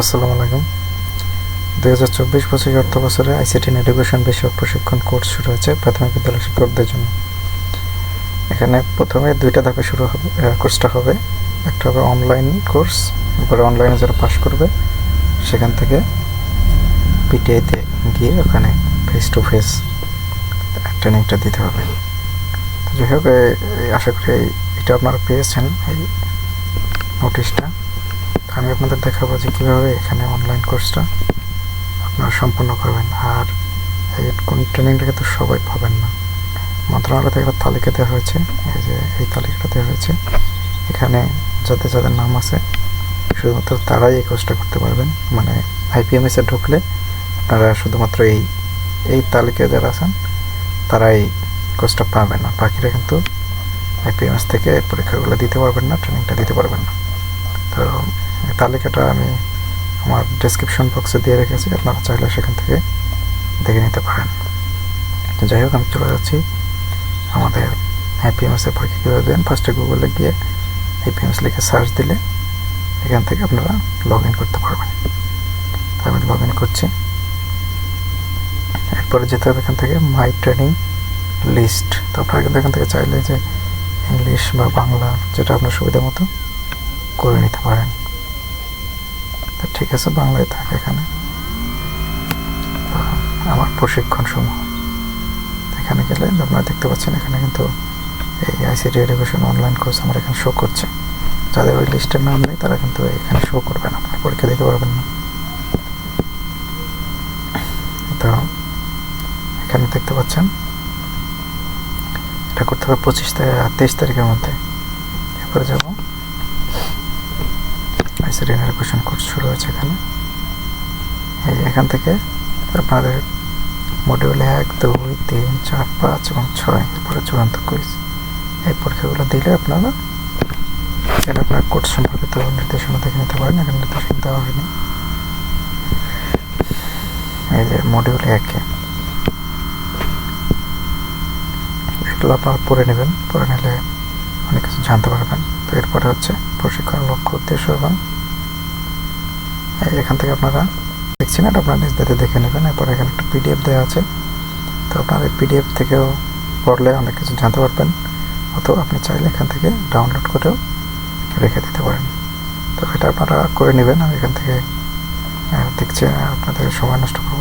আসসালামু আলাইকুম। দুই হাজার চব্বিশ পঁচিশ অর্থ বছরে আইসিটি এডুকেশন বিষয়ক প্রশিক্ষণ কোর্স শুরু হয়েছে প্রাথমিক বিদ্যালয় শিক্ষকদের জন্য। এখানে প্রথমে দুইটা ধাপে শুরু হবে কোর্সটা হবে। একটা হবে অনলাইন কোর্স এরপরে অনলাইনে যারা পাশ করবে, সেখান থেকে পিটিআইতে গিয়ে ওখানে ফেস টু ফেস ট্রেনিংটা দিতে হবে। যাই হোক আশা করি এটা আপনারা পেয়েছেন এই নোটিশটা আমি আপনাদের দেখাবো যে কীভাবে এখানে অনলাইন কোর্সটা আপনারা সম্পূর্ণ করবেন। আর এই কোন ট্রেনিংটাকে তো সবাই পাবেন না। মন্ত্রণালয় থেকে একটা তালিকা দেওয়া হয়েছে। এই যে এই তালিকাটা দেওয়া হয়েছে। এখানে যাদের যাদের নাম আছে, শুধুমাত্র তারাই এই কোর্সটা করতে পারবেন। মানে আইপিএমএসে ঢুকলে আপনারা শুধুমাত্র এই এই তালিকায় যারা আছেন তারা এই কোর্সটা পাবেন না। বাকিরা কিন্তু আইপিএমএস থেকে পরীক্ষাগুলো দিতে পারবেন না ট্রেনিংটা দিতে পারবেন না। তালিকাটা আমি আমার ডেসক্রিপশন বক্সে দিয়ে রেখেছি, আপনারা চাইলে সেখান থেকে দেখে নিতে পারেন। তো যাই হোক, আমি চলে যাচ্ছি। আমাদের আইপিএমএস এর পরীক্ষা কীভাবে দেন? ফার্স্টে গুগলে গিয়ে আইপিএমএস লিখে সার্চ দিলে এখান থেকে আপনারা লগ ইন করতে পারবেন। আমি লগ ইন করছি। এরপরে যেতে হবে এখান থেকে মাই ট্রেনিং লিস্ট তো আপনারা কিন্তু এখান থেকে চাইলে যে ইংলিশ বা বাংলা যেটা আপনার সুবিধা মতো করে নিতে পারেন। তো ঠিক আছে, বাংলায় থাকে এখানে। আমার প্রশিক্ষণ সমূহ এখানে গেলে আপনারা দেখতে পাচ্ছেন, এখানে কিন্তু এই আইসিটি এডুকেশন অনলাইন কোর্স আমার এখানে শো করছে। যাদের ওই লিস্টের নাম নেই, তারা কিন্তু এখানে শো করবে না আপনার পরীক্ষা দিতে পারবেন না। তো, এখানে দেখতে পাচ্ছেন, এটা করতে হবে পঁচিশ থেকে তেইশ তারিখের মধ্যে। এরপরে যাব। আইসিটি এডুকেশন কোর্স শুরু হয়েছে এখানে। এই এখান থেকে আপনাদের মডিউল এক, দুই, তিন, চার, পাঁচ এবং ছয় এরপরে চূড়ান্ত কুইজ এই পরীক্ষাগুলো দিলে আপনারা এটা আপনার কোর্স সম্পর্কিত নির্দেশনা দেখে নিতে পারেন, এখানে নির্দেশনা দেওয়া হয়নি। এই যে মডিউল একে এগুলো আপনারা পড়ে নেবেন, পড়ে নিলে অনেক কিছু জানতে পারবেন। তো এরপরে হচ্ছে প্রশিক্ষণের লক্ষ্য, উদ্দেশ্য এবং এখান থেকে আপনারা দেখছি এটা আপনারা নিজেদের দেখে নেবেন। এরপর এখানে একটা পিডিএফ দেওয়া আছে। তো আপনারা এই পিডিএফ থেকেও পড়লে অনেক কিছু জানতে পারবেন। অথবা আপনি চাইলে এখান থেকে ডাউনলোড করেও রেখে দিতে পারেন। তো এটা আপনারা করে নেবেন। আমি এখান থেকে দেখছি আপনাদের সময় নষ্ট করব।